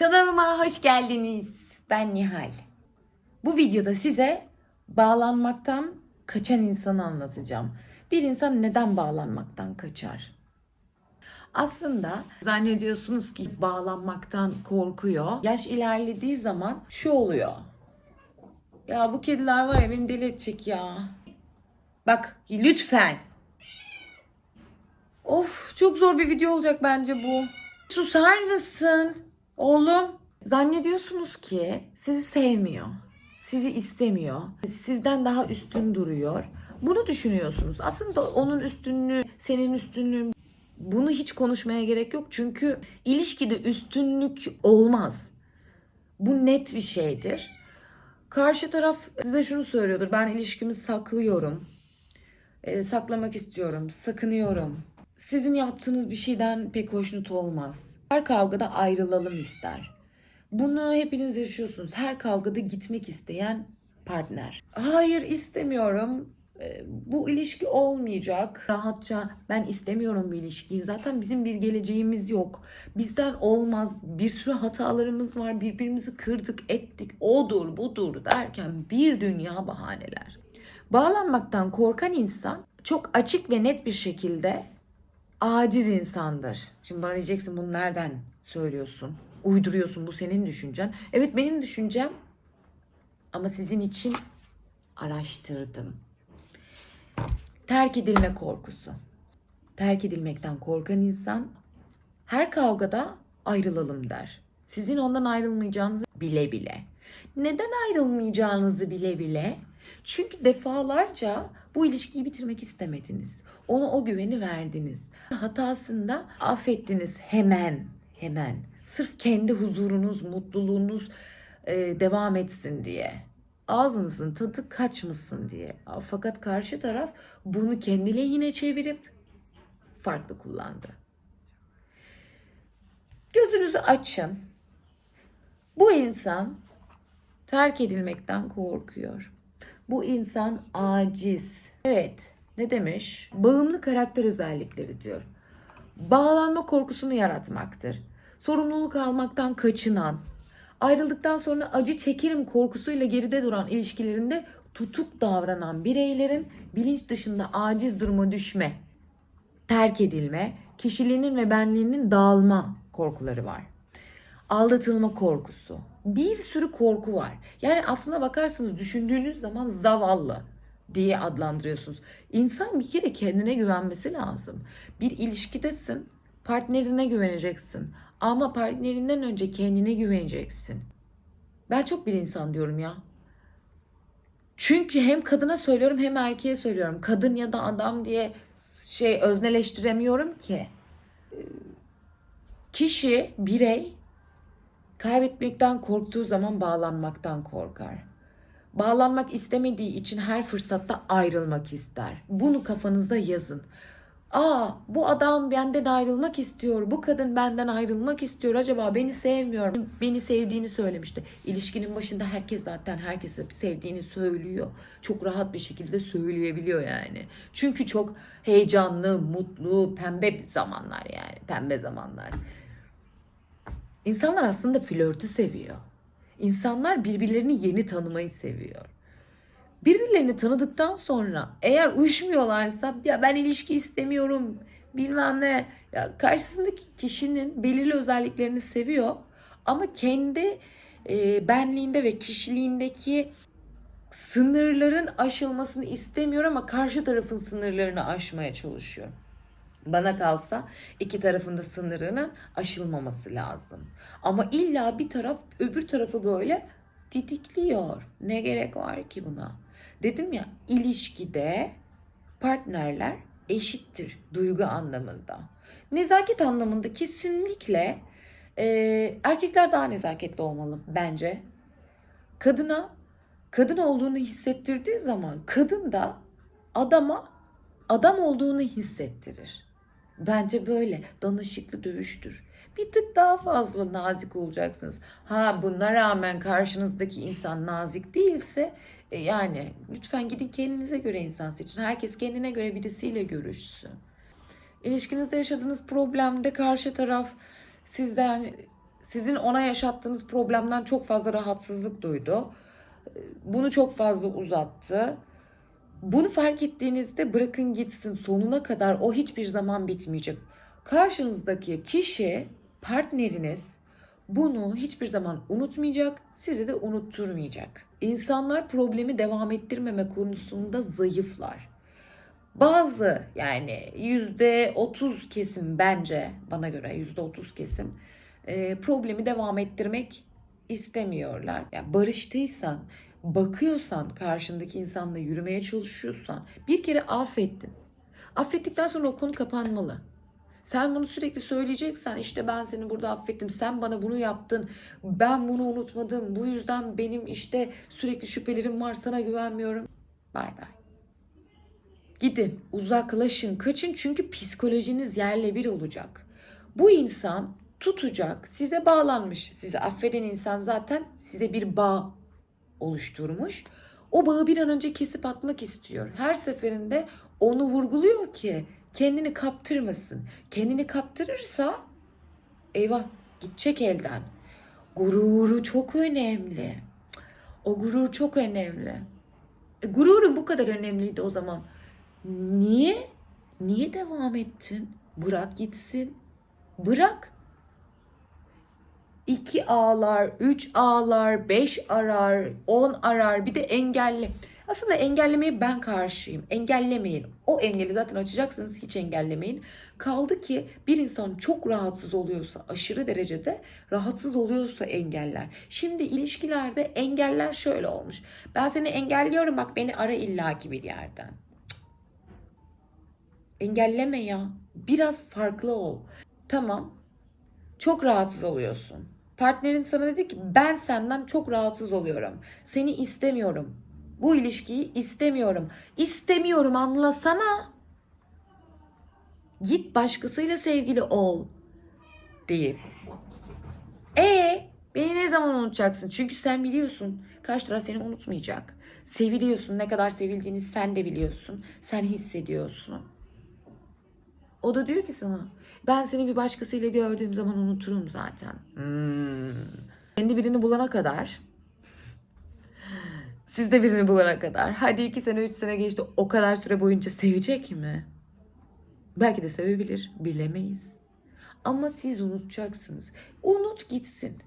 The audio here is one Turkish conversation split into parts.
Kanalıma hoş geldiniz. Ben Nihal. Bu videoda size bağlanmaktan kaçan insanı anlatacağım. Bir insan neden bağlanmaktan kaçar? Aslında zannediyorsunuz ki bağlanmaktan korkuyor. Yaş ilerlediği zaman şu oluyor. Ya bu kediler var ya beni deli edecek ya. Bak lütfen. Of çok zor bir video olacak bence bu. Susar mısın? Oğlum zannediyorsunuz ki sizi sevmiyor. Sizi istemiyor. Sizden daha üstün duruyor. Bunu düşünüyorsunuz. Aslında onun üstünlüğü, senin üstünlüğün bunu hiç konuşmaya gerek yok. Çünkü ilişkide üstünlük olmaz. Bu net bir şeydir. Karşı taraf size şunu söylüyordur. Ben ilişkimi saklıyorum. E, saklamak istiyorum. Sakınıyorum. Sizin yaptığınız bir şeyden pek hoşnut olmaz. Her kavgada ayrılalım ister. Bunu hepiniz yaşıyorsunuz. Her kavgada gitmek isteyen partner. Hayır istemiyorum. E, Bu ilişki olmayacak. Rahatça ben istemiyorum bu ilişkiyi. Zaten bizim bir geleceğimiz yok. Bizden olmaz. Bir sürü hatalarımız var. Birbirimizi kırdık, ettik. Odur, budur derken bir dünya bahaneler. Bağlanmaktan korkan insan çok açık ve net bir şekilde aciz insandır. Şimdi bana diyeceksin bunu nereden söylüyorsun? Uyduruyorsun bu senin düşüncen. Evet benim düşüncem ama sizin için araştırdım. Terk edilme korkusu. Terk edilmekten korkan insan her kavgada ayrılalım der. Sizin ondan ayrılmayacağınızı bile bile. Neden ayrılmayacağınızı bile bile? Çünkü defalarca bu ilişkiyi bitirmek istemediniz. Ona o güveni verdiniz. Hatasında affettiniz hemen hemen. Sırf kendi huzurunuz, mutluluğunuz e, devam etsin diye. Ağzınızın tadı kaçmasın diye. Fakat karşı taraf bunu kendi lehine çevirip farklı kullandı. Gözünüzü açın. Bu insan terk edilmekten korkuyor. Bu insan aciz. Evet, ne demiş? Bağımlı karakter özellikleri diyor. Bağlanma korkusunu yaratmaktır. Sorumluluk almaktan kaçınan, ayrıldıktan sonra acı çekerim korkusuyla geride duran ilişkilerinde tutuk davranan bireylerin bilinç dışında aciz duruma düşme, terk edilme, kişiliğinin ve benliğinin dağılma korkuları var. Aldatılma korkusu. Bir sürü korku var. Yani aslına bakarsanız düşündüğünüz zaman zavallı diye adlandırıyorsunuz. İnsan bir kere kendine güvenmesi lazım. Bir ilişkidesin, partnerine güveneceksin. Ama partnerinden önce kendine güveneceksin. Ben çok bir insan diyorum ya. Çünkü hem kadına söylüyorum hem erkeğe söylüyorum. Kadın ya da adam diye şey özneleştiremiyorum ki. Kişi, birey kaybetmekten korktuğu zaman bağlanmaktan korkar. Bağlanmak istemediği için her fırsatta ayrılmak ister. Bunu kafanızda yazın. Aa bu adam benden ayrılmak istiyor. Bu kadın benden ayrılmak istiyor. Acaba beni sevmiyor. Beni sevdiğini söylemişti. İlişkinin başında herkes zaten herkese sevdiğini söylüyor. Çok rahat bir şekilde söyleyebiliyor yani. Çünkü çok heyecanlı, mutlu, pembe zamanlar yani. Pembe zamanlar. İnsanlar aslında flörtü seviyor. İnsanlar birbirlerini yeni tanımayı seviyor. Birbirlerini tanıdıktan sonra eğer uyuşmuyorlarsa ya ben ilişki istemiyorum bilmem ne ya karşısındaki kişinin belirli özelliklerini seviyor ama kendi e, benliğinde ve kişiliğindeki sınırların aşılmasını istemiyor ama karşı tarafın sınırlarını aşmaya çalışıyor. Bana kalsa iki tarafında sınırının aşılmaması lazım. Ama illa bir taraf öbür tarafı böyle titikliyor. Ne gerek var ki buna? Dedim ya ilişkide partnerler eşittir duygu anlamında. Nezaket anlamında kesinlikle e, erkekler daha nezaketli olmalı bence. Kadına kadın olduğunu hissettirdiği zaman kadın da adama adam olduğunu hissettirir. Bence böyle danışıklı dövüştür. Bir tık daha fazla nazik olacaksınız. Ha buna rağmen karşınızdaki insan nazik değilse e, yani lütfen gidin kendinize göre insan seçin. Herkes kendine göre birisiyle görüşsün. İlişkinizde yaşadığınız problemde karşı taraf sizden Sizin ona yaşattığınız problemden çok fazla rahatsızlık duydu. Bunu çok fazla uzattı. Bunu fark ettiğinizde bırakın gitsin sonuna kadar o hiçbir zaman bitmeyecek. Karşınızdaki kişi, partneriniz bunu hiçbir zaman unutmayacak, sizi de unutturmayacak. İnsanlar problemi devam ettirmeme konusunda zayıflar. Bazı yani yüzde otuz kesim bence bana göre yüzde otuz kesim e, problemi devam ettirmek istemiyorlar. Yani barıştıysan, bakıyorsan karşındaki insanla yürümeye çalışıyorsan bir kere affettin. Affettikten sonra o konu kapanmalı. Sen bunu sürekli söyleyeceksen işte ben seni burada affettim. Sen bana bunu yaptın. Ben bunu unutmadım. Bu yüzden benim işte sürekli şüphelerim var. Sana güvenmiyorum. Bay bay. Gidin, uzaklaşın, kaçın çünkü psikolojiniz yerle bir olacak. Bu insan tutacak, size bağlanmış. Sizi affeden insan zaten size bir bağ oluşturmuş. O bağı bir an önce kesip atmak istiyor. Her seferinde onu vurguluyor ki kendini kaptırmasın. Kendini kaptırırsa eyvah gidecek elden. Gururu çok önemli. O gurur çok önemli. E, gururun bu kadar önemliydi o zaman. Niye? Niye devam ettin? Bırak gitsin. Bırak. İki ağlar, üç ağlar, beş arar, on arar, bir de engelli. Aslında engellemeye ben karşıyım. Engellemeyin. O engeli zaten açacaksınız hiç engellemeyin. Kaldı ki bir insan çok rahatsız oluyorsa, aşırı derecede rahatsız oluyorsa engeller. Şimdi ilişkilerde engeller şöyle olmuş. Ben seni engelliyorum bak beni ara illaki bir yerden. Engelleme ya. Biraz farklı ol. Tamam. Çok rahatsız oluyorsun. Partnerin sana dedi ki ben senden çok rahatsız oluyorum. Seni istemiyorum. Bu ilişkiyi istemiyorum. İstemiyorum anlasana. Git başkasıyla sevgili ol deyip. E beni ne zaman unutacaksın? Çünkü sen biliyorsun. Karşı taraf seni unutmayacak. Seviliyorsun. Ne kadar sevildiğini sen de biliyorsun. Sen hissediyorsun. O da diyor ki sana ben seni bir başkasıyla gördüğüm zaman unuturum zaten. Hmm. Kendi birini bulana kadar siz de birini bulana kadar. Hadi iki sene, üç sene geçti. O kadar süre boyunca sevecek mi? Belki de sevebilir. Bilemeyiz. Ama siz unutacaksınız. Unut gitsin.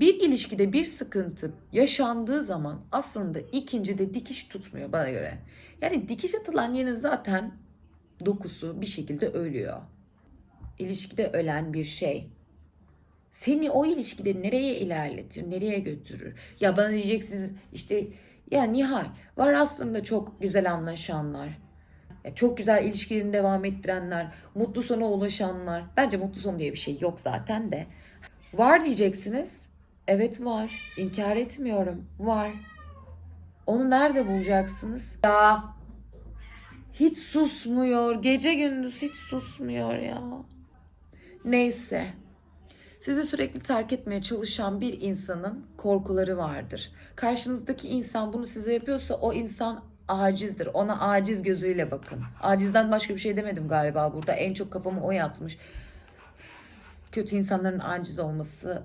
Bir ilişkide bir sıkıntı yaşandığı zaman aslında ikinci de dikiş tutmuyor bana göre. Yani dikiş atılan yerin zaten dokusu bir şekilde ölüyor. İlişkide ölen bir şey seni o ilişkide nereye ilerletir, nereye götürür? Ya bana diyeceksiniz işte ya Nihal var aslında çok güzel anlaşanlar. Çok güzel ilişkilerini devam ettirenler, mutlu sona ulaşanlar. Bence mutlu son diye bir şey yok zaten de. Var diyeceksiniz. Evet var. İnkar etmiyorum. Var. Onu nerede bulacaksınız? Ya hiç susmuyor. Gece gündüz hiç susmuyor ya. Neyse. Sizi sürekli terk etmeye çalışan bir insanın korkuları vardır. Karşınızdaki insan bunu size yapıyorsa o insan acizdir. Ona aciz gözüyle bakın. Acizden başka bir şey demedim galiba burada. En çok kafamı o yatmış. Kötü insanların aciz olması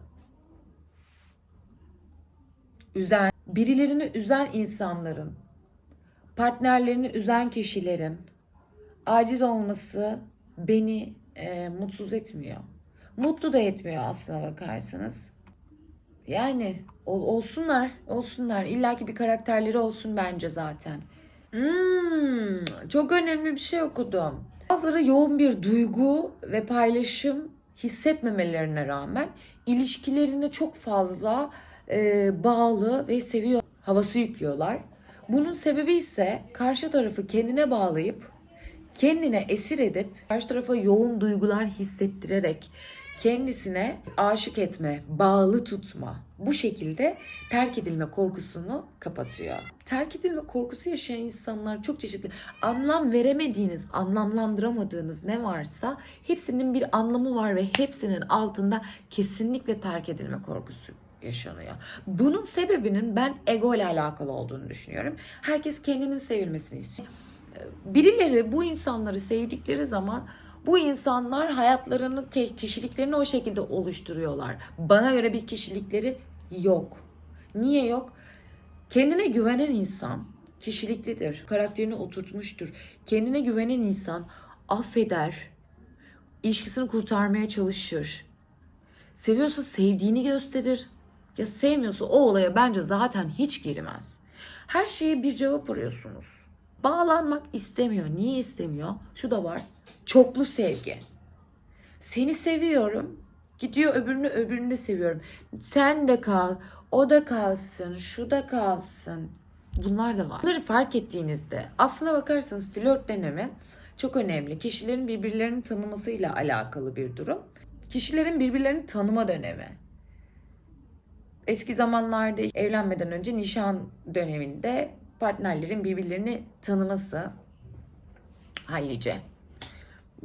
üzen, birilerini üzen insanların, partnerlerini üzen kişilerin aciz olması beni e, mutsuz etmiyor. Mutlu da etmiyor aslına bakarsanız. Yani ol, olsunlar, olsunlar. İlla ki bir karakterleri olsun bence zaten. Hmm, çok önemli bir şey okudum. Bazıları yoğun bir duygu ve paylaşım hissetmemelerine rağmen ilişkilerine çok fazla e, bağlı ve seviyor havası yüklüyorlar. Bunun sebebi ise karşı tarafı kendine bağlayıp kendine esir edip karşı tarafa yoğun duygular hissettirerek kendisine aşık etme, bağlı tutma. Bu şekilde terk edilme korkusunu kapatıyor. Terk edilme korkusu yaşayan insanlar çok çeşitli. Anlam veremediğiniz, anlamlandıramadığınız ne varsa hepsinin bir anlamı var ve hepsinin altında kesinlikle terk edilme korkusu yaşanıyor. Bunun sebebinin ben ego ile alakalı olduğunu düşünüyorum. Herkes kendinin sevilmesini istiyor. Birileri bu insanları sevdikleri zaman Bu insanlar hayatlarını, kişiliklerini o şekilde oluşturuyorlar. Bana göre bir kişilikleri yok. Niye yok? Kendine güvenen insan kişiliklidir. Karakterini oturtmuştur. Kendine güvenen insan affeder. ilişkisini kurtarmaya çalışır. Seviyorsa sevdiğini gösterir. Ya sevmiyorsa o olaya bence zaten hiç girmez. Her şeye bir cevap arıyorsunuz. Bağlanmak istemiyor. Niye istemiyor? Şu da var. Çoklu sevgi. Seni seviyorum. Gidiyor öbürünü öbürünü de seviyorum. Sen de kal. O da kalsın. Şu da kalsın. Bunlar da var. Bunları fark ettiğinizde aslına bakarsanız flört dönemi çok önemli. Kişilerin birbirlerini tanımasıyla alakalı bir durum. Kişilerin birbirlerini tanıma dönemi. Eski zamanlarda evlenmeden önce nişan döneminde partnerlerin birbirlerini tanıması hallice.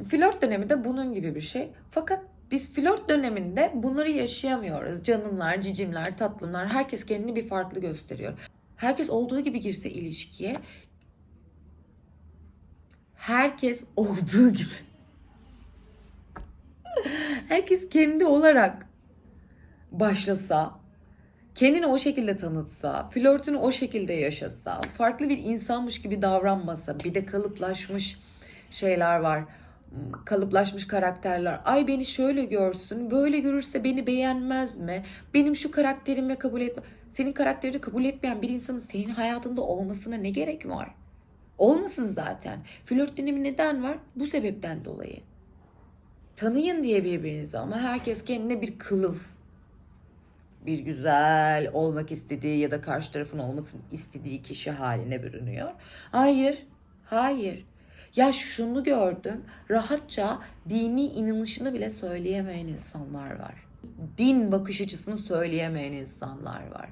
Flört dönemi de bunun gibi bir şey. Fakat biz flört döneminde bunları yaşayamıyoruz. Canımlar, cicimler, tatlımlar herkes kendini bir farklı gösteriyor. Herkes olduğu gibi girse ilişkiye herkes olduğu gibi herkes kendi olarak başlasa kendini o şekilde tanıtsa, flörtünü o şekilde yaşasa, farklı bir insanmış gibi davranmasa, bir de kalıplaşmış şeyler var. Kalıplaşmış karakterler. Ay beni şöyle görsün, böyle görürse beni beğenmez mi? Benim şu karakterimi kabul etme. Senin karakterini kabul etmeyen bir insanın senin hayatında olmasına ne gerek var? Olmasın zaten. Flört dönemi neden var? Bu sebepten dolayı. Tanıyın diye birbirinizi ama herkes kendine bir kılıf, bir güzel olmak istediği ya da karşı tarafın olmasını istediği kişi haline bürünüyor. Hayır, hayır. Ya şunu gördüm, rahatça dini inanışını bile söyleyemeyen insanlar var. Din bakış açısını söyleyemeyen insanlar var.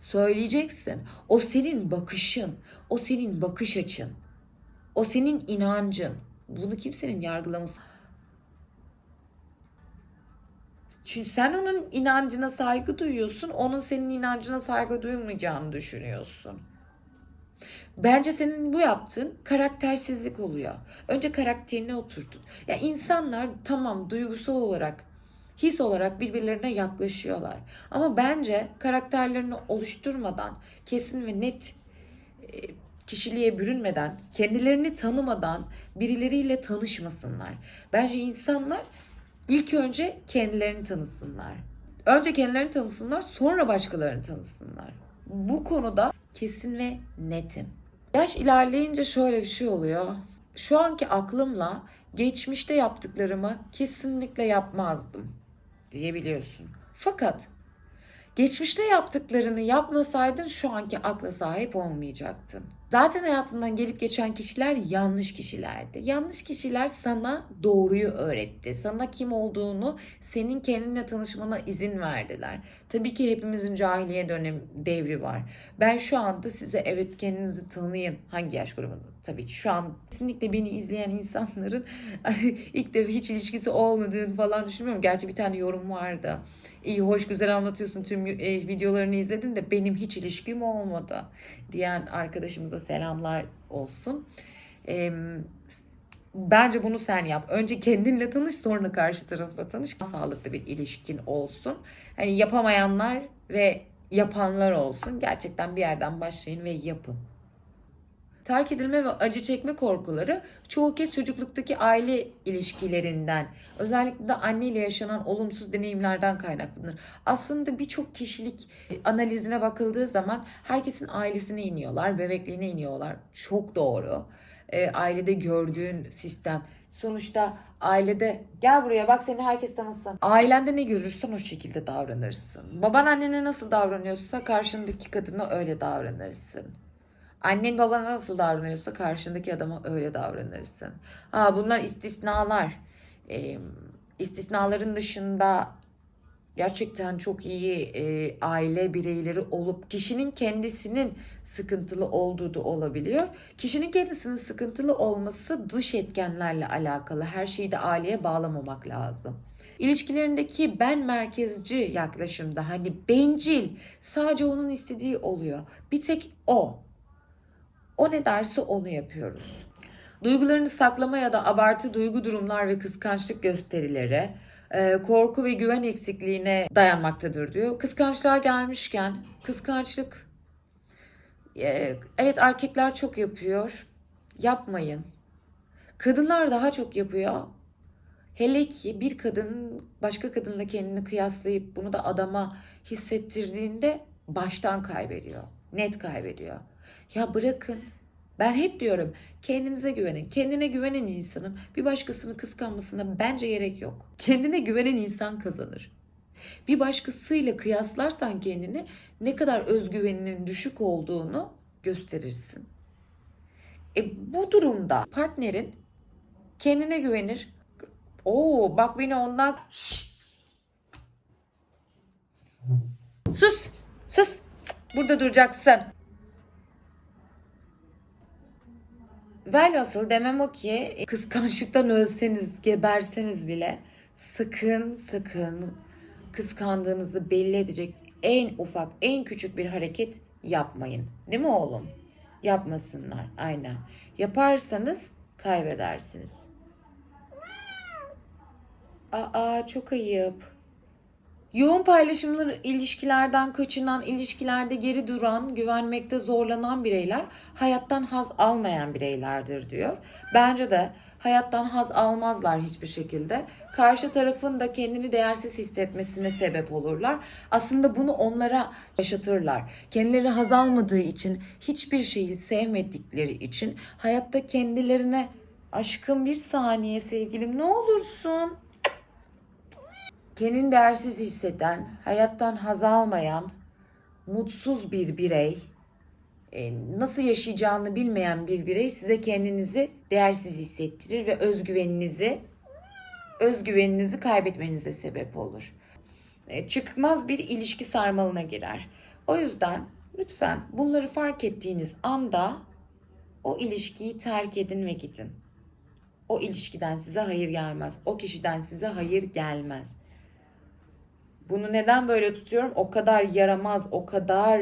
Söyleyeceksin. O senin bakışın, o senin bakış açın, o senin inancın. Bunu kimsenin yargılaması Çünkü sen onun inancına saygı duyuyorsun, onun senin inancına saygı duymayacağını düşünüyorsun. Bence senin bu yaptığın karaktersizlik oluyor. Önce karakterini oturtun. Ya insanlar tamam duygusal olarak, his olarak birbirlerine yaklaşıyorlar. Ama bence karakterlerini oluşturmadan, kesin ve net e, kişiliğe bürünmeden, kendilerini tanımadan birileriyle tanışmasınlar. Bence insanlar İlk önce kendilerini tanısınlar. Önce kendilerini tanısınlar, sonra başkalarını tanısınlar. Bu konuda kesin ve netim. Yaş ilerleyince şöyle bir şey oluyor. Şu anki aklımla geçmişte yaptıklarımı kesinlikle yapmazdım diyebiliyorsun. Fakat geçmişte yaptıklarını yapmasaydın şu anki akla sahip olmayacaktın. Zaten hayatından gelip geçen kişiler yanlış kişilerdi. Yanlış kişiler sana doğruyu öğretti. Sana kim olduğunu, senin kendinle tanışmana izin verdiler. Tabii ki hepimizin cahiliye dönem devri var. Ben şu anda size evet kendinizi tanıyın. Hangi yaş grubunda? Tabii ki şu an kesinlikle beni izleyen insanların ilk defa hiç ilişkisi olmadığını falan düşünmüyorum. Gerçi bir tane yorum vardı. İyi hoş güzel anlatıyorsun tüm e, videolarını izledin de benim hiç ilişkim olmadı diyen arkadaşımıza selamlar olsun. E, bence bunu sen yap. Önce kendinle tanış sonra karşı tarafla tanış. Sağlıklı bir ilişkin olsun. Hani yapamayanlar ve yapanlar olsun. Gerçekten bir yerden başlayın ve yapın. Terk edilme ve acı çekme korkuları çoğu kez çocukluktaki aile ilişkilerinden, özellikle de anneyle yaşanan olumsuz deneyimlerden kaynaklanır. Aslında birçok kişilik analizine bakıldığı zaman herkesin ailesine iniyorlar, bebekliğine iniyorlar. Çok doğru. E, ailede gördüğün sistem. Sonuçta ailede gel buraya bak seni herkes tanısın. Ailende ne görürsen o şekilde davranırsın. Baban annene nasıl davranıyorsa karşındaki kadına öyle davranırsın. Annen babana nasıl davranıyorsa karşındaki adama öyle davranırsın. Ha bunlar istisnalar. Ee, istisnaların dışında gerçekten çok iyi e, aile bireyleri olup kişinin kendisinin sıkıntılı olduğu da olabiliyor. Kişinin kendisinin sıkıntılı olması dış etkenlerle alakalı. Her şeyi de aileye bağlamamak lazım. İlişkilerindeki ben merkezci yaklaşımda hani bencil sadece onun istediği oluyor. Bir tek o. O ne derse onu yapıyoruz. Duygularını saklama ya da abartı duygu durumlar ve kıskançlık gösterileri e, korku ve güven eksikliğine dayanmaktadır diyor. Kıskançlığa gelmişken kıskançlık e, evet erkekler çok yapıyor. Yapmayın. Kadınlar daha çok yapıyor. Hele ki bir kadın başka kadınla kendini kıyaslayıp bunu da adama hissettirdiğinde baştan kaybediyor. Net kaybediyor. Ya bırakın. Ben hep diyorum kendinize güvenin. Kendine güvenen insanın bir başkasını kıskanmasına bence gerek yok. Kendine güvenen insan kazanır. Bir başkasıyla kıyaslarsan kendini ne kadar özgüveninin düşük olduğunu gösterirsin. E, bu durumda partnerin kendine güvenir. Oo bak beni ondan... Şşş! Sus! Sus! Burada duracaksın. Velhasıl demem o ki kıskançlıktan ölseniz, geberseniz bile sakın sakın kıskandığınızı belli edecek en ufak, en küçük bir hareket yapmayın. Değil mi oğlum? Yapmasınlar. Aynen. Yaparsanız kaybedersiniz. Aa çok ayıp. Yoğun paylaşımlı ilişkilerden kaçınan, ilişkilerde geri duran, güvenmekte zorlanan bireyler hayattan haz almayan bireylerdir diyor. Bence de hayattan haz almazlar hiçbir şekilde. Karşı tarafın da kendini değersiz hissetmesine sebep olurlar. Aslında bunu onlara yaşatırlar. Kendileri haz almadığı için, hiçbir şeyi sevmedikleri için hayatta kendilerine aşkım bir saniye sevgilim ne olursun kendini değersiz hisseden, hayattan haz almayan, mutsuz bir birey, e, nasıl yaşayacağını bilmeyen bir birey size kendinizi değersiz hissettirir ve özgüveninizi özgüveninizi kaybetmenize sebep olur. E, Çıkmaz bir ilişki sarmalına girer. O yüzden lütfen bunları fark ettiğiniz anda o ilişkiyi terk edin ve gidin. O ilişkiden size hayır gelmez. O kişiden size hayır gelmez. Bunu neden böyle tutuyorum? O kadar yaramaz, o kadar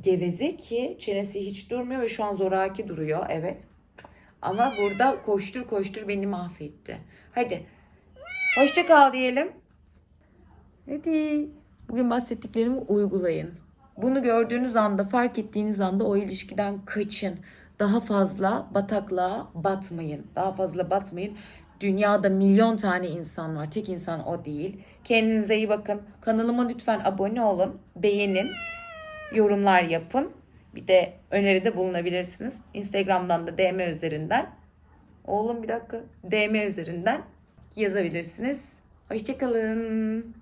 geveze ki çenesi hiç durmuyor ve şu an zoraki duruyor. Evet. Ama burada koştur koştur beni mahvetti. Hadi. Hoşça kal diyelim. Hadi. Bugün bahsettiklerimi uygulayın. Bunu gördüğünüz anda, fark ettiğiniz anda o ilişkiden kaçın. Daha fazla bataklığa batmayın. Daha fazla batmayın. Dünyada milyon tane insan var. Tek insan o değil. Kendinize iyi bakın. Kanalıma lütfen abone olun. Beğenin. Yorumlar yapın. Bir de öneride bulunabilirsiniz. Instagram'dan da DM üzerinden. Oğlum bir dakika. DM üzerinden yazabilirsiniz. Hoşçakalın.